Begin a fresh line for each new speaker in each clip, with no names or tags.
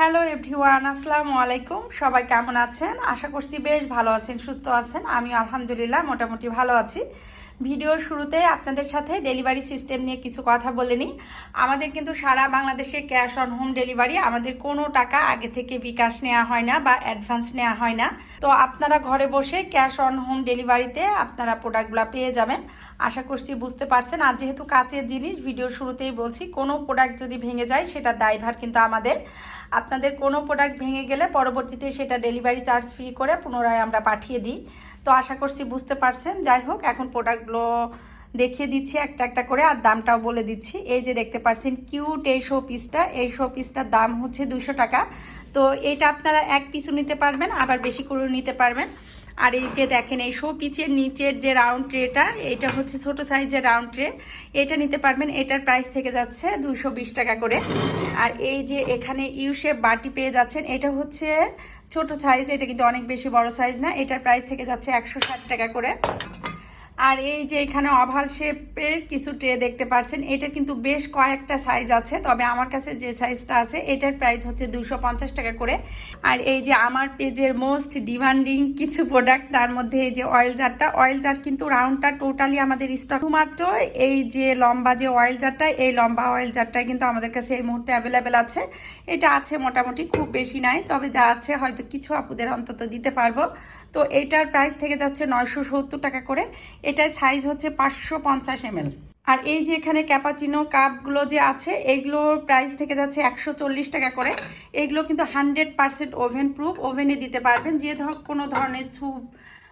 Hello everyone আসসালামু আলাইকুম সবাই কেমন আছেন? আশা করছি বেশ ভালো আছেন, সুস্থ আছেন। আমি আলহামদুলিল্লাহ, মোটামুটি ভালো আছি। ভিডিওর শুরুতে আপনাদের সাথে ডেলিভারি সিস্টেম নিয়ে কিছু কথা বলে নিই। আমাদের কিন্তু সারা বাংলাদেশে ক্যাশ অন হোম ডেলিভারি, আমাদের কোনো টাকা আগে থেকে বিকাশ নেওয়া হয় না বা অ্যাডভান্স নেওয়া হয় না। তো আপনারা ঘরে বসে ক্যাশ অন হোম ডেলিভারিতে আপনারা প্রোডাক্টগুলো পেয়ে যাবেন। আশা করছি বুঝতে পারছেন। আর যেহেতু কাচের জিনিস, ভিডিওর শুরুতেই বলছি, কোনো প্রোডাক্ট যদি ভেঙে যায়, সেটা দায়ভার কিন্তু আমাদের। আপনাদের কোনো প্রোডাক্ট ভেঙে গেলে পরবর্তীতে সেটা ডেলিভারি চার্জ ফ্রি করে পুনরায় আমরা পাঠিয়ে দিই। তো আশা করছি বুঝতে পারছেন। যাই হোক, এখন প্রোডাক্টগুলো দেখিয়ে দিচ্ছি একটা একটা করে, আর দামটাও বলে দিচ্ছি। এই যে দেখতে পাচ্ছেন, কিউট এই শো পিসটা। এই শো পিসটার দাম হচ্ছে দুশো টাকা। তো এটা আপনারা এক পিসও নিতে পারবেন, আবার বেশি করেও নিতে পারবেন। আর এই যে দেখেন, এই শো পিচের নিচের যে রাউন্ড ট্রেটা, এটা হচ্ছে ছোট সাইজের রাউন্ড ট্রে। এটা নিতে পারবেন, এটার প্রাইস থেকে যাচ্ছে দুশো টাকা করে। আর এই যে এখানে ইউ শেপ বাটি পেয়ে যাচ্ছেন, এটা হচ্ছে ছোট সাইজ এটা কিন্তু অনেক বেশি বড় সাইজ না, এটার প্রাইস থেকে যাচ্ছে একশো ষাট টাকা করে। আর এই যে এখানে অভাল শেপের কিছু ট্রে দেখতে পাচ্ছেন এটার কিন্তু বেশ কয়েকটা সাইজ আছে, তবে আমার কাছে যে সাইজটা আছে, এটার প্রাইস হচ্ছে দুশো টাকা করে। আর এই যে আমার পেজের মোস্ট ডিমান্ডিং কিছু প্রোডাক্ট তার মধ্যে এই যে অয়েল জারটা অয়েল জার কিন্তু রাউন্ডটা টোটালি আমাদের স্টক মাত্র এই যে লম্বা যে অয়েল জারটা এই লম্বা অয়েল জারটা কিন্তু আমাদের কাছে এই মুহূর্তে অ্যাভেলেবেল আছে। এটা আছে মোটামুটি, খুব বেশি নাই, তবে যা আছে হয়তো কিছু আপুদের অন্তত দিতে পারব। তো এটার প্রাইস থেকে যাচ্ছে নয়শো সত্তর টাকা করে। এটার সাইজ হচ্ছে পাঁচশো পঞ্চাশ এমএল আর এই যে এখানে ক্যাপাচিনো কাপগুলো যে আছে, এগুলোর প্রাইস থেকে যাচ্ছে একশো চল্লিশ টাকা করে। এগুলো কিন্তু হান্ড্রেড পারসেন্ট ওভেন প্রুফ ওভেনে দিতে পারবেন যে ধর কোনো ধরনের স্যুপ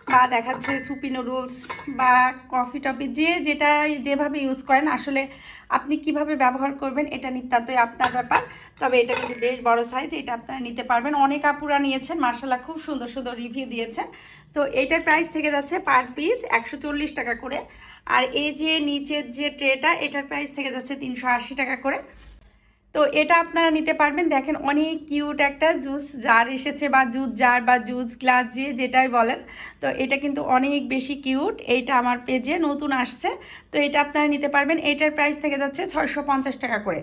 বা দেখাচ্ছে সুপি নুডলস বা কফি টফি যে যেটা যেভাবে ইউজ করেন, আসলে আপনি কীভাবে ব্যবহার করবেন এটা নিতান্তই আপনার ব্যাপার। তবে এটা কিন্তু বেশ বড় সাইজ এটা আপনারা নিতে পারবেন। অনেক আপুরা নিয়েছেন মার্শাল্লাহ খুব সুন্দর সুন্দর রিভিউ দিয়েছেন। তো এটার প্রাইস থেকে যাচ্ছে পার পিস একশো চল্লিশ টাকা করে। আর এই যে নিচের যে ট্রেটা এটার প্রাইস থেকে যাচ্ছে তিনশো আশি টাকা করে। তো এটা আপনারা নিতে পারবেন। দেখেন অনেক কিউট একটা জুস জার এসেছে বা জুস জার বা জুস গ্লাস যে যেটাই বলেন। তো এটা কিন্তু অনেক বেশি কিউট এইটা আমার পেজে নতুন আসছে। তো এটা আপনারা নিতে পারবেন। এটার প্রাইস থেকে যাচ্ছে ছয়শো পঞ্চাশ টাকা করে।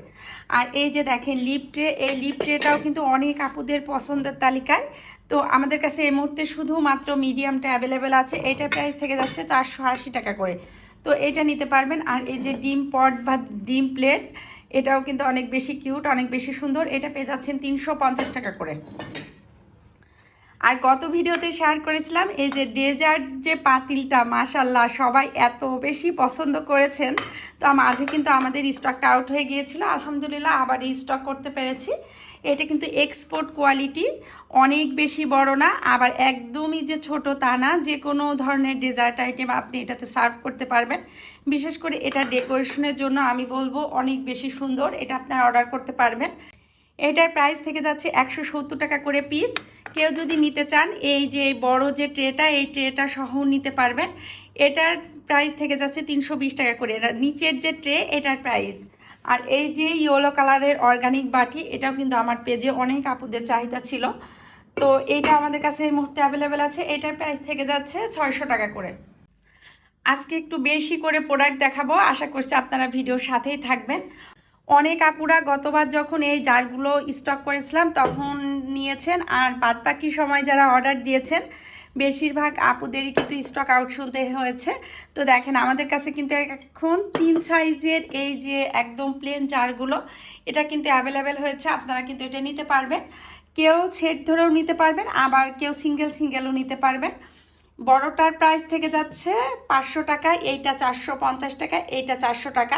আর এই যে দেখেন লিপ ট্রে এই লিপ ট্রেটাও কিন্তু অনেক আপুদের পছন্দের তালিকায়। তো আমাদের কাছে এই মুহূর্তে শুধুমাত্র মিডিয়ামটা অ্যাভেলেবেল আছে। এটার প্রাইস থেকে যাচ্ছে চারশো আশি টাকা করে। তো এটা নিতে পারবেন। আর এই যে ডিম পট বা ডিম প্লেট এটাও কিন্তু অনেক বেশি কিউট, অনেক বেশি সুন্দর। এটা পেয়ে যাচ্ছেন তিনশো পঞ্চাশ টাকা করে। আর গত ভিডিওতে শেয়ার করেছিলাম, এই যে ডেজার্ট যে পাতিলটা মাসাল্লাহ সবাই এত বেশি পছন্দ করেছেন। তো মাঝে কিন্তু আমাদের স্টকটা আউট হয়ে গিয়েছিল। আলহামদুলিল্লাহ, আবার স্টক করতে পেরেছি। এটা কিন্তু এক্সপোর্ট কোয়ালিটি অনেক বেশি বড় না, আবার একদমই যে ছোট তা না, যে কোনো ধরনের ডেজার্ট আইটেম আপনি এটাতে সার্ভ করতে পারবেন। বিশেষ করে এটা ডেকোরেশনের জন্য আমি বলব অনেক বেশি সুন্দর, এটা আপনারা অর্ডার করতে পারবেন। এটার প্রাইস থেকে যাচ্ছে একশো সত্তর টাকা করে পিস কেউ যদি নিতে চান, এই যে বড় যে ট্রেটা এই ট্রেটা সহ নিতে পারবেন। এটার প্রাইস থেকে যাচ্ছে তিনশো বিশ টাকা করে। নিচের যে ট্রে এটার প্রাইস আর এই যে ইয়েলো কালারের অর্গানিক বাটি, এটাও কিন্তু আমার পেজে অনেক আপুদের চাহিদা ছিল। তো এটা আমাদের কাছে এই মুহূর্তে অ্যাভেলেবেল আছে। এটার প্রাইস থেকে যাচ্ছে ছয়শো টাকা করে। আজকে একটু বেশি করে প্রোডাক্ট দেখাবো। আশা করছি আপনারা ভিডিওর সাথেই থাকবেন। অনেক আপুরা গতবার যখন এই জারগুলো স্টক করেছিলাম, তখন নিয়েছেন। আর বাদ বাকি সময় যারা অর্ডার দিয়েছেন বেশিরভাগ আপুদেরই কিন্তু স্টক আউট শুনতে হয়েছে। তো দেখেন, আমাদের কাছে কিন্তু এখন তিন সাইজের এই যে একদম প্লেন জারগুলো এটা কিন্তু অ্যাভেলেবেল হয়েছে। আপনারা কিন্তু এটা নিতে পারবেন। কেউ সেট ধরেও নিতে পারবেন, আবার কেউ সিঙ্গেল সিঙ্গেলও নিতে পারবেন। বড়টার প্রাইস থেকে যাচ্ছে পাঁচশো টাকা, এইটা চারশো পঞ্চাশ টাকা, এইটা চারশো টাকা।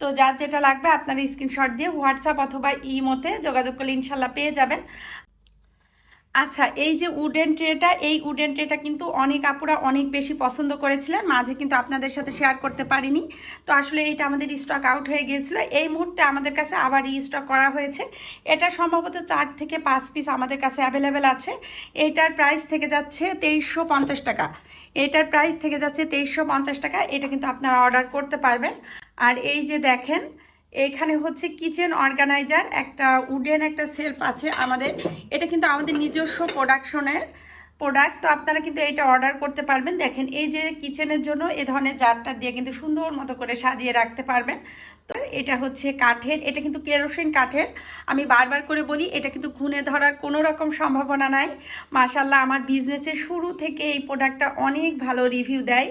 তো যার যেটা লাগবে আপনারা স্ক্রিনশট দিয়ে হোয়াটসঅ্যাপ অথবা ইমোতে যোগাযোগ করলে ইনশাল্লাহ পেয়ে যাবেন। আচ্ছা এই যে উডেন ট্রেটা এই উডেন ট্রেটা কিন্তু অনেক আপুরা অনেক বেশি পছন্দ করেছিলেন, মাঝে কিন্তু আপনাদের সাথে শেয়ার করতে পারিনি। তো আসলে এটা আমাদের স্টক আউট হয়ে গিয়েছিল। এই মুহূর্তে আমাদের কাছে আবার স্টক করা হয়েছে। এটা সম্ভবত চার থেকে পাঁচ পিস আমাদের কাছে অ্যাভেলেবেল আছে। এটার প্রাইস থেকে যাচ্ছে তেইশশো পঞ্চাশ টাকা। এটার প্রাইস থেকে যাচ্ছে তেইশশো টাকা। এটা কিন্তু আপনারা অর্ডার করতে পারবেন। আর এই যে দেখেন এখানে হচ্ছে কিচেন অর্গানাইজার একটা উডেন একটা সেলফ আছে আমাদের। এটা কিন্তু আমাদের নিজস্ব প্রোডাকশনের প্রোডাক্ট তো আপনারা কিন্তু এটা অর্ডার করতে পারবেন। দেখেন, এই যে কিচেনের জন্য এ ধরনের জারটা দিয়ে কিন্তু সুন্দর মতো করে সাজিয়ে রাখতে পারবেন। তো এটা হচ্ছে কাঠের, এটা কিন্তু কেরোসিন কাঠের। আমি বারবার করে বলি, এটা কিন্তু খুনে ধরার কোনো রকম সম্ভাবনা নাই। মাশাল্লাহ আমার বিজনেসের শুরু থেকে এই প্রোডাক্টটা অনেক ভালো রিভিউ দেয়।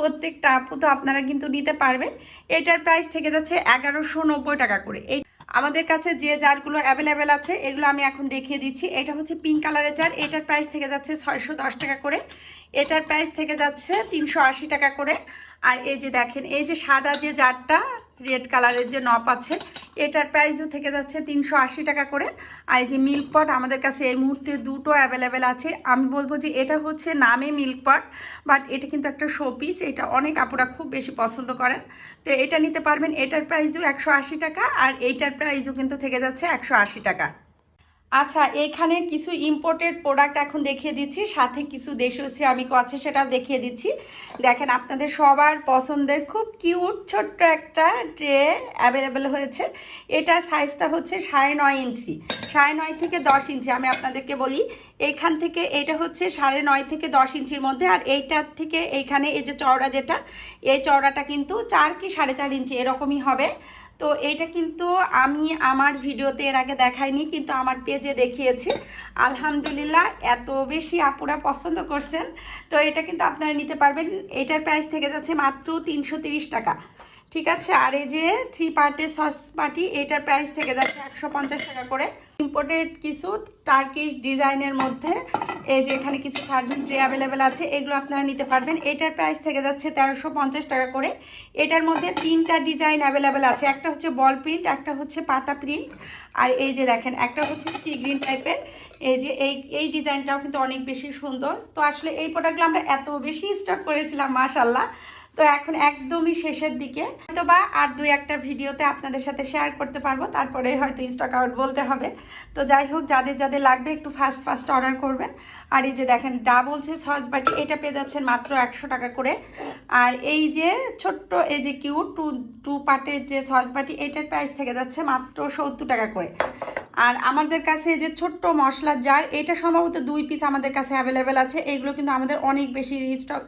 প্রত্যেকটা আপু তো আপনারা কিন্তু নিতে পারবেন। এটার প্রাইস থেকে যাচ্ছে এগারোশো নব্বই টাকা করে। এই আমাদের কাছে যে জারগুলো অ্যাভেলেবেল আছে, এগুলো আমি এখন দেখিয়ে দিচ্ছি। এটা হচ্ছে পিঙ্ক কালারের জার। এটার প্রাইস থেকে যাচ্ছে ছয়শো দশ টাকা করে। এটার প্রাইস থেকে যাচ্ছে তিনশো আশি টাকা করে। আর এই যে দেখেন, এই যে সাদা যে জারটা রেড কালারের যে নপ আছে, এটার প্রাইসও থেকে যাচ্ছে তিনশো আশি টাকা করে। আর এই যে মিল্ক পট আমাদের কাছে এই মুহূর্তে দুটো অ্যাভেলেবেল আছে। আমি বলব যে এটা হচ্ছে নামে মিল্ক পট বাট এটা কিন্তু একটা শো পিস এটা অনেক আপুরা খুব বেশি পছন্দ করেন। তো এটা নিতে পারবেন, এটার প্রাইসও একশো আশি টাকা, আর এইটার প্রাইসও কিন্তু থেকে যাচ্ছে একশো আশি টাকা। আচ্ছা এখানে কিছু ইম্পোর্টেড প্রোডাক্ট এখন দেখিয়ে দিচ্ছি, সাথে কিছু দেশীয় সিরামিকও আছে, সেটাও দেখিয়ে দিচ্ছি। দেখেন, আপনাদের সবার পছন্দের খুব কিউট ছোট্ট একটা ট্রে অ্যাভেলেবেল হয়েছে। এটা সাইজটা হচ্ছে সাড়ে নয় ইঞ্চি। সাড়ে নয় থেকে দশ ইঞ্চি, আমি আপনাদেরকে বলি। এইখান থেকে এটা হচ্ছে সাড়ে নয় থেকে দশ ইঞ্চির মধ্যে, আর এইটার থেকে এইখানে এই যে চওড়া যেটা, এই চওড়াটা কিন্তু চার কি সাড়ে চার ইঞ্চি, এরকমই হবে। তো এইটা কিন্তু আমি আমার ভিডিওতে এর আগে দেখাইনি, কিন্তু আমার পেজে দেখিয়েছি। আলহামদুলিল্লাহ, এত বেশি আপুরা পছন্দ করছেন। তো এটা কিন্তু আপনারা নিতে পারবেন। এটার প্রাইস থেকে যাচ্ছে মাত্র তিনশো টাকা। ঠিক আছে? আর এই যে থ্রি পার্টের সস পার্টি এটার প্রাইস থেকে যাচ্ছে একশো পঞ্চাশ টাকা করে। ইম্পোর্টেড কিছু টার্কিশ ডিজাইনের মধ্যে, এই যে এখানে কিছু সার্ভিং ট্রে অ্যাভেলেবেল আছে, এগুলো আপনারা নিতে পারবেন। এটার প্রাইস থেকে যাচ্ছে তেরোশো টাকা করে। এটার মধ্যে তিনটা ডিজাইন অ্যাভেলেবেল আছে। একটা হচ্ছে বল প্রিন্ট একটা হচ্ছে পাতা প্রিন্ট আর এই যে দেখেন, একটা হচ্ছে সি গ্রিন টাইপের এই যে এই এই ডিজাইনটাও কিন্তু অনেক বেশি সুন্দর। তো আসলে এই প্রোডাক্টগুলো আমরা এত বেশি স্টক করেছিলাম মাশাল্লাহ তো এখন একদমই শেষের দিকে। হয়তো বা আর দুই একটা ভিডিওতে আপনাদের সাথে শেয়ার করতে পারব, তারপরে হয়তো স্টক আউট বলতে হবে। তো যাই হোক, যাদের যাদের লাগবে একটু ফাস্ট ফাস্ট অর্ডার করবেন। আর এই যে দেখেন ডাবল যে সস বাটি এটা পেয়ে যাচ্ছেন মাত্র একশো টাকা করে। আর এই যে ছোট্ট, এই যে কিউ টু টু পার্টের যে সস বাটি এটার প্রাইস থেকে যাচ্ছে মাত্র সত্তর টাকা করে। আর আমাদের কাছে যে ছোট্ট মশলার জার এটা সম্ভবত দুই পিস আমাদের কাছে অ্যাভেলেবেল আছে। এইগুলো কিন্তু আমাদের অনেক বেশি স্টক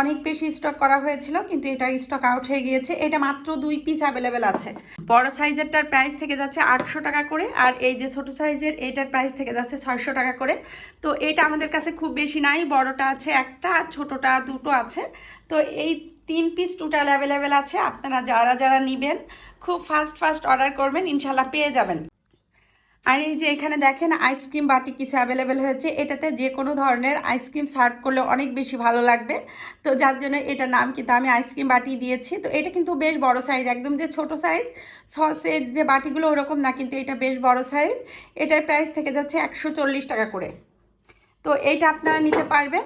অনেক বেশি স্টক করা হয়েছিল, কিন্তু এটার স্টক আউট হয়ে গিয়েছে। এটা মাত্র দুই পিস অ্যাভেলেবেল আছে। বড় সাইজেরটার প্রাইস থেকে যাচ্ছে আটশো টাকা করে, আর এই যে ছোট সাইজের এটার প্রাইস থেকে যাচ্ছে ছয়শো টাকা করে। তো এটা আমাদের কাছে খুব বেশি নাই, বড়টা আছে একটা, আর ছোটোটা দুটো আছে। তো এই তিন পিস টোটাল অ্যাভেলেবেল আছে, আপনারা যারা যারা নেবেন, খুব ফাস্ট ফাস্ট অর্ডার করবেন, ইনশাল্লাহ পেয়ে যাবেন। আর এই যে এখানে দেখেন আইসক্রিম বাটি কিছু অ্যাভেলেবেল হয়েছে। এটাতে যে কোনো ধরনের আইসক্রিম সার্ভ করলে অনেক বেশি ভালো লাগবে। তো যার জন্য এটা নাম কিন্তু আমি আইসক্রিম বাটি দিয়েছি। তো এটা কিন্তু বেশ বড় সাইজ একদম যে ছোট সাইজ সসের যে বাটিগুলো ওরকম না, কিন্তু এটা বেশ বড় সাইজ এটার প্রাইস থেকে যাচ্ছে একশো চল্লিশ টাকা করে। তো এইটা আপনারা নিতে পারবেন।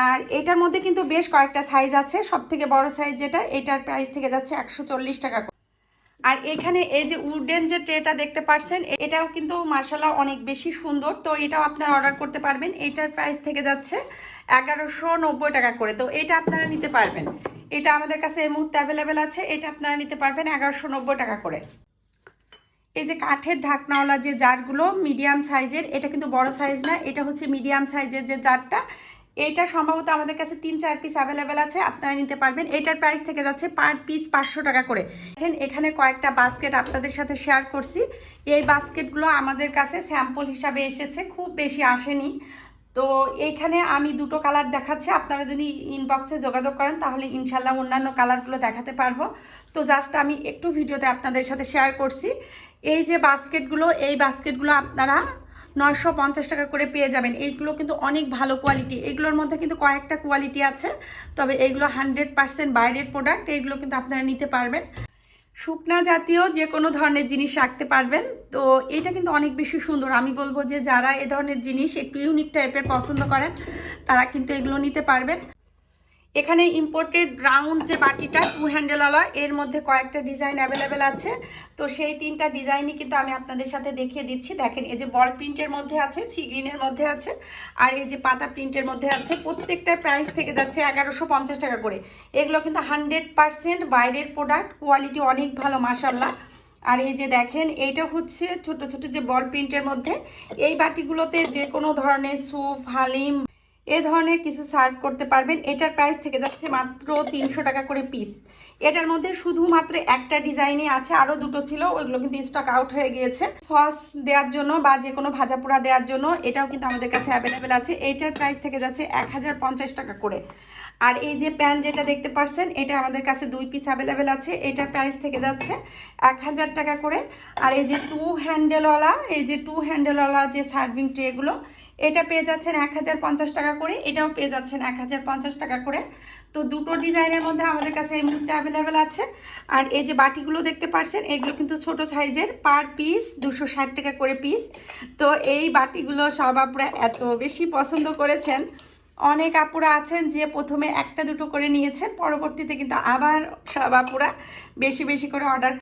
আর এটার মধ্যে কিন্তু বেশ কয়েকটা সাইজ আছে। সব থেকে বড় সাইজ যেটা, এটার প্রাইস থেকে যাচ্ছে একশো চল্লিশ টাকা। আর এখানে এই যে উডেন যে ট্রেটা দেখতে পাচ্ছেন, এটাও কিন্তু মার্শাল্লাহ অনেক বেশি সুন্দর। তো এটাও আপনারা অর্ডার করতে পারবেন। এটার প্রাইস থেকে যাচ্ছে এগারোশো নব্বই টাকা করে। তো এটা আপনারা নিতে পারবেন। এটা আমাদের কাছে এই মুহূর্তে অ্যাভেলেবেল আছে। এটা আপনারা নিতে পারবেন এগারোশো নব্বই টাকা করে। এই যে কাঠের ঢাকনাওয়ালা যে জারগুলো মিডিয়াম সাইজের এটা কিন্তু বড় সাইজ না, এটা হচ্ছে মিডিয়াম সাইজের যে জারটা এটা সম্ভবত আমাদের কাছে তিন, চার পিস অ্যাভেলেবেল আছে, আপনারা নিতে পারবেন। এটার প্রাইস থেকে যাচ্ছে পার পিস পাঁচশো টাকা করে। দেখেন, এখানে কয়েকটা বাস্কেট আপনাদের সাথে শেয়ার করছি। এই বাস্কেটগুলো আমাদের কাছে স্যাম্পল হিসাবে এসেছে, খুব বেশি আসেনি। তো এইখানে আমি দুটো কালার দেখাচ্ছি, আপনারা যদি ইনবক্সে যোগাযোগ করেন, তাহলে ইনশাল্লাহ অন্যান্য কালারগুলো দেখাতে পারব। তো জাস্ট আমি একটু ভিডিওতে আপনাদের সাথে শেয়ার করছি। এই যে বাস্কেটগুলো এই বাস্কেটগুলো আপনারা নয়শো পঞ্চাশ টাকা করে পেয়ে যাবেন। এইগুলো কিন্তু অনেক ভালো কোয়ালিটি এগুলোর মধ্যে কিন্তু কয়েকটা কোয়ালিটি আছে, তবে এইগুলো হান্ড্রেড পার্সেন্ট বাইরের প্রোডাক্ট এইগুলো কিন্তু আপনারা নিতে পারবেন। শুকনা জাতীয় যে কোনো ধরনের জিনিস রাখতে পারবেন। তো এটা কিন্তু অনেক বেশি সুন্দর। আমি বলব যে যারা এ ধরনের জিনিস একটু ইউনিক টাইপের পছন্দ করেন, তারা কিন্তু এগুলো নিতে পারবেন। এখানে ইম্পোর্টেড রাউন্ড যে বাটিটা টু হ্যান্ডেলওয়ালা এর মধ্যে কয়েকটা ডিজাইন অ্যাভেলেবেল আছে। তো সেই তিনটা ডিজাইনই কিন্তু আমি আপনাদের সাথে দেখিয়ে দিচ্ছি। দেখেন, এই যে বল প্রিন্টের মধ্যে আছে সি গ্রিনের মধ্যে আছে, আর এই যে পাতা প্রিন্টের মধ্যে আছে প্রত্যেকটার প্রাইস থেকে যাচ্ছে এগারোশো পঞ্চাশ টাকা করে। এগুলো কিন্তু হান্ড্রেড পারসেন্ট বাইরের প্রোডাক্ট কোয়ালিটি অনেক ভালো মাসাল্লাহ আর এই যে দেখেন এইটা হচ্ছে ছোট ছোট যে বল প্রিন্টের মধ্যে, এই বাটিগুলোতে যে কোনো ধরনের স্যুপ হালিম এ ধরনের কিছু সার্ভ করতে পারবেন। এটার প্রাইস থেকে যাচ্ছে মাত্র তিনশো টাকা করে পিস এটার মধ্যে শুধুমাত্র একটা ডিজাইনে আছে আরও দুটো ছিল, ওইগুলো কিন্তু স্টক আউট হয়ে গিয়েছে। সস দেওয়ার জন্য বা যে কোনো ভাজা পোড়া দেওয়ার জন্য এটাও কিন্তু আমাদের কাছে অ্যাভেলেবেল আছে। এটার প্রাইস থেকে যাচ্ছে এক হাজার পঞ্চাশ টাকা করে। আর এই যে প্যান যেটা দেখতে পাচ্ছেন এটা আমাদের কাছে দুই পিস অ্যাভেলেবেল আছে। এটার প্রাইস থেকে যাচ্ছে এক হাজার টাকা করে। আর এই যে টু হ্যান্ডেলওয়ালা এই যে টু হ্যান্ডেলওয়ালা যে সার্ভিং ট্রেগুলো এটা পেয়ে যাচ্ছেন এক হাজার পঞ্চাশ টাকা করে। এটাও পেয়ে যাচ্ছেন এক হাজার পঞ্চাশ টাকা করে। তো দুটো ডিজাইনের মধ্যে আমাদের কাছে এই মুহূর্তে অ্যাভেলেবেল আছে। আর এই যে বাটিগুলো দেখতে পাচ্ছেন এগুলো কিন্তু ছোট সাইজের পার পিস দুশো ষাট টাকা করে পিস তো এই বাটিগুলো সব আপনারা এত বেশি পছন্দ করেছেন অনেক আপুরা আছেন যে প্রথমে একটা দুটো করে নিয়েছেন, পরবর্তীতে কিন্তু আবার সব আপুরা বেশি বেশি করে অর্ডার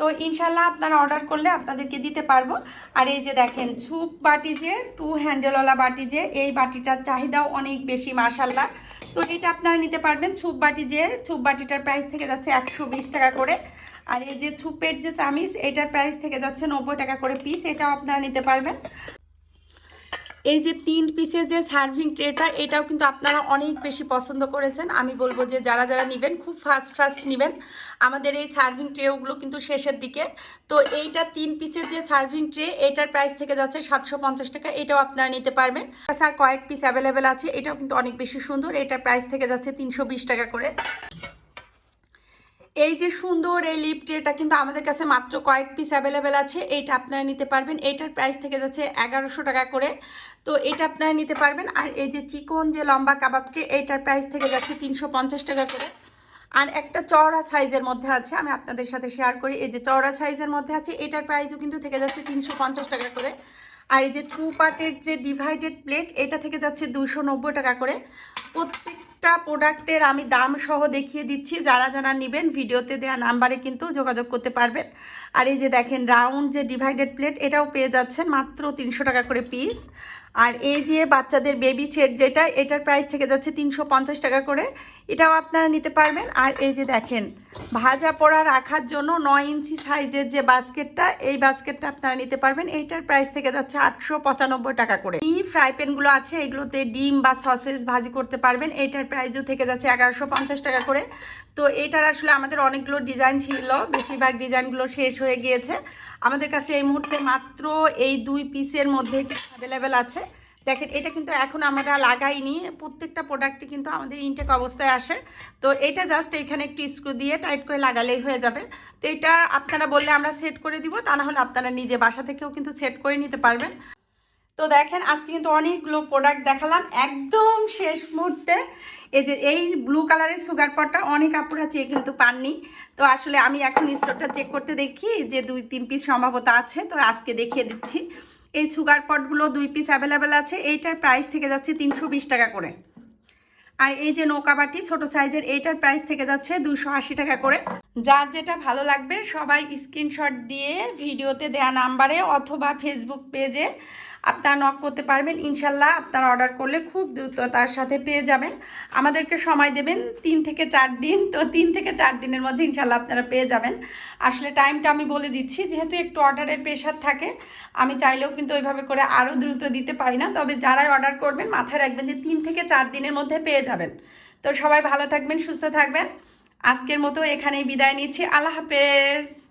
তো ইনশাল্লাহ আপনারা অর্ডার করলে আপনাদেরকে দিতে পারব। আর এই যে দেখেন স্যুপ বাটি যে, টু হ্যান্ডেলওয়ালা বাটি যে, এই বাটিটার চাহিদাও অনেক বেশি মার্শাল্লাহ তো এটা আপনারা নিতে পারবেন। ছুপ বাটি যে ছুপ বাটিটার প্রাইস থেকে যাচ্ছে একশো বিশ টাকা করে। আর এই যে ছুপের যে চামিচ, এটার প্রাইস থেকে যাচ্ছে নব্বই টাকা করে পিস এটাও আপনারা নিতে পারবেন। এই যে তিন পিসের যে সার্ভিং ট্রেটা এটাও কিন্তু আপনারা অনেক বেশি পছন্দ করেছেন। আমি বলব যে যারা যারা নেবেন, খুব ফাস্ট ফাস্ট নেবেন। আমাদের এই সার্ভিং ট্রেগুলো কিন্তু শেষের দিকে। তো এইটা তিন পিসের যে সার্ভিং ট্রে এটার প্রাইস থেকে যাচ্ছে সাতশো পঞ্চাশ টাকা। এটাও আপনারা নিতে পারবেন। স্যার, কয়েক পিস অ্যাভেলেবেল আছে। এটাও কিন্তু অনেক বেশি সুন্দর। এটার প্রাইস থেকে যাচ্ছে তিনশো বিশ টাকা করে। এই যে সুন্দর এই লিপ ট্রেটা কিন্তু আমাদের কাছে মাত্র কয়েক পিস অ্যাভেলেবেল আছে, এইটা আপনারা নিতে পারবেন। এইটার প্রাইস থেকে যাচ্ছে এগারোশো টাকা করে। তো এটা আপনারা নিতে পারবেন। আর এই যে চিকন যে লম্বা কাবাবটি এইটার প্রাইস থেকে যাচ্ছে তিনশো পঞ্চাশ টাকা করে। আর একটা চওড়া সাইজের মধ্যে আছে, আমি আপনাদের সাথে শেয়ার করি। এই যে চওড়া সাইজের মধ্যে আছে এটার প্রাইসও কিন্তু থেকে যাচ্ছে তিনশো পঞ্চাশ টাকা করে। আর এই যে টু পার্টের যে ডিভাইডেড প্লেট এটা থেকে যাচ্ছে দুশো টাকা করে। প্রত্যেকটা প্রোডাক্টের আমি দাম সহ দেখিয়ে দিচ্ছি, যারা যারা নেবেন ভিডিওতে দেওয়া নাম্বারে কিন্তু যোগাযোগ করতে পারবেন। আর এই যে দেখেন রাউন্ড যে ডিভাইডেড প্লেট এটাও পেয়ে যাচ্ছেন মাত্র তিনশো টাকা করে পিস আর এই যে বাচ্চাদের বেবি সেট যেটা, এটার প্রাইস থেকে যাচ্ছে তিনশো পঞ্চাশ টাকা করে। এটাও আপনারা নিতে পারবেন। আর এই যে দেখেন, ভাজা পোড়া রাখার জন্য নয় ইঞ্চি সাইজের যে বাস্কেটটা, এই বাস্কেটটা আপনারা নিতে পারবেন। এইটার প্রাইস থেকে যাচ্ছে আটশো পঁচানব্বই টাকা করে। এই ফ্রাই প্যানগুলো আছে, এগুলোতে ডিম বা সসেস ভাজি করতে পারবেন। এইটার প্রাইসও থেকে যাচ্ছে এগারোশো পঞ্চাশ টাকা করে। তো এটার আসলে আমাদের অনেকগুলো ডিজাইন ছিল, বেশিরভাগ ডিজাইনগুলো শেষ হয়ে গিয়েছে। আমাদের কাছে এই মুহূর্তে মাত্র এই দুই পিসের মধ্যে অ্যাভেলেবেল আছে। দেখেন, এটা কিন্তু এখন আমরা লাগাইনি। প্রত্যেকটা প্রোডাক্টই কিন্তু আমাদের ইনটেক অবস্থায় আসে। তো এটা জাস্ট এখানে একটু স্ক্রু দিয়ে টাইট করে লাগালেই হয়ে যাবে। তো এটা আপনারা বললে আমরা সেট করে দিব, তা না হলে আপনারা নিজে বাসা থেকেও কিন্তু সেট করে নিতে পারবেন। তো দেখেন, আজকে কিন্তু অনেকগুলো প্রোডাক্ট দেখালাম একদম শেষ মুহূর্তে। এই যে, এই ব্লু কালারের সুগার পটটা অনেক আপুরা চেয়ে কিন্তু পাননি। তো আসলে আমি এখন স্টোরটা চেক করতে দেখি যে দুই তিন পিস সম্ভবত আছে। তো আজকে দেখিয়ে দিচ্ছি। এই সুগার পটগুলো দুই পিস অ্যাভেলেবেল আছে। এইটার প্রাইস থেকে যাচ্ছে তিনশো বিশ টাকা করে। আর এই যে নৌকা বাটি, ছোট সাইজের এইটার প্রাইস থেকে যাচ্ছে দুশো টাকা করে। যার যেটা ভালো লাগবে, সবাই স্ক্রিনশট দিয়ে ভিডিওতে দেয়া নাম্বারে অথবা ফেসবুক পেজে আপনারা নক করতে পারবেন। ইনশাল্লাহ আপনারা অর্ডার করলে খুব দ্রুত তার সাথে পেয়ে যাবেন। আমাদেরকে সময় দেবেন তিন থেকে চার দিন। তো তিন থেকে চার দিনের মধ্যে ইনশাল্লাহ আপনারা পেয়ে যাবেন। আসলে টাইমটা আমি বলে দিচ্ছি, যেহেতু একটু অর্ডারের প্রেশার থাকে, আমি চাইলেও কিন্তু ওইভাবে করে আরও দ্রুত দিতে পারি না। তবে যারাই অর্ডার করবেন, মাথায় রাখবেন যে তিন থেকে চার দিনের মধ্যে পেয়ে যাবেন। তো সবাই ভালো থাকবেন, সুস্থ থাকবেন। আজকের মতো এখানেই বিদায় নিচ্ছি। আল্লাহ হাফেজ।